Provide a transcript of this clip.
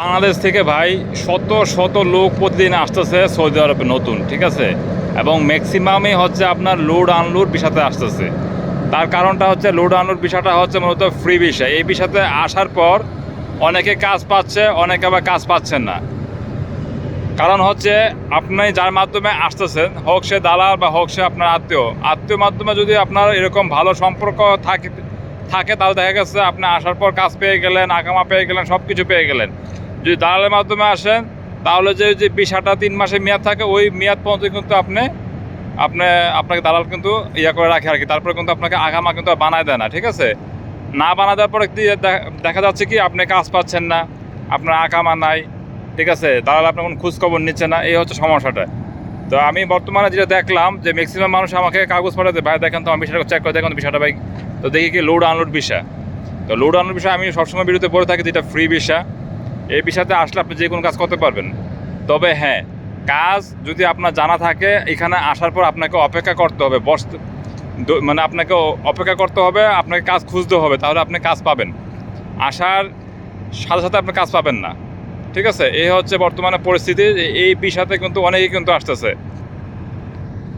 বাংলাদেশ থেকে ভাই শত শত লোক প্রতিদিন আসতেছে সৌদি আরবে নতুন, ঠিক আছে? এবং ম্যাক্সিমামই হচ্ছে আপনার লোড আনলোড বিষাতে আসতেছে। তার কারণটা হচ্ছে লোড আনলোড বিষয়টা হচ্ছে মূলত ফ্রি বিষয় এই বিষয়তে আসার পর অনেকে কাজ পাচ্ছে, অনেকে আবার কাজ পাচ্ছেন না। কারণ হচ্ছে আপনি যার মাধ্যমে আসতেছেন, হোক সে দালাল বা হোক সে আপনার আত্মীয় আত্মীয় মাধ্যমে যদি আপনার এরকম ভালো সম্পর্ক থাকে থাকে, তাহলে দেখা গেছে আপনি আসার পর কাজ পেয়ে গেলেন, আগামা পেয়ে গেলেন সব কিছু পেয়ে গেলেন। যদি দালালের মাধ্যমে আসেন, তাহলে যে যে বিষাটা তিন মাসে মেয়াদ থাকে, ওই মেয়াদ পর্যন্ত কিন্তু আপনি আপনি, আপনাকে দালাল কিন্তু ইয়া করে রাখে আর কি। তারপরে কিন্তু আপনাকে আগামা কিন্তু বানায় দেয় না, ঠিক আছে? না বানা দেওয়ার পরে দেখা যাচ্ছে কি, আপনি কাজ পাচ্ছেন না, আপনার আকামা নাই, ঠিক আছে? দালাল আপনার কোনো খোঁজখবর নিচ্ছে না, এই হচ্ছে সমস্যাটা। তো আমি বর্তমানে যেটা দেখলাম যে ম্যাক্সিমাম মানুষ আমাকে কাগজ পাঠাতে ভাই দেখেন তো আমি বিষয়টা চেক করে দেখেন বিষয়টা, ভাই। তো দেখি কি লোড আনলোড বিষয়। তো লোড আনলোড বিষয় আমি সবসময় বিরুদ্ধে পড়ে থাকি, যেটা ফ্রি বিষয়। এই বিষয়তে আসলে আপনি যে কোনো কাজ করতে পারবেন। তবে হ্যাঁ কাজ যদি আপনার জানা থাকে, এখানে আসার পর আপনাকে অপেক্ষা করতে হবে। বসতে মানে আপনাকে অপেক্ষা করতে হবে, আপনাকে কাজ খুঁজতে হবে, তাহলে আপনি কাজ পাবেন। আসার সাথে সাথে আপনি কাজ পাবেন না। ঠিক আছে? এই হচ্ছে বর্তমানে পরিস্থিতি। এই বিষয়তে কিন্তু অনেকেই কিন্তু আসতেছে।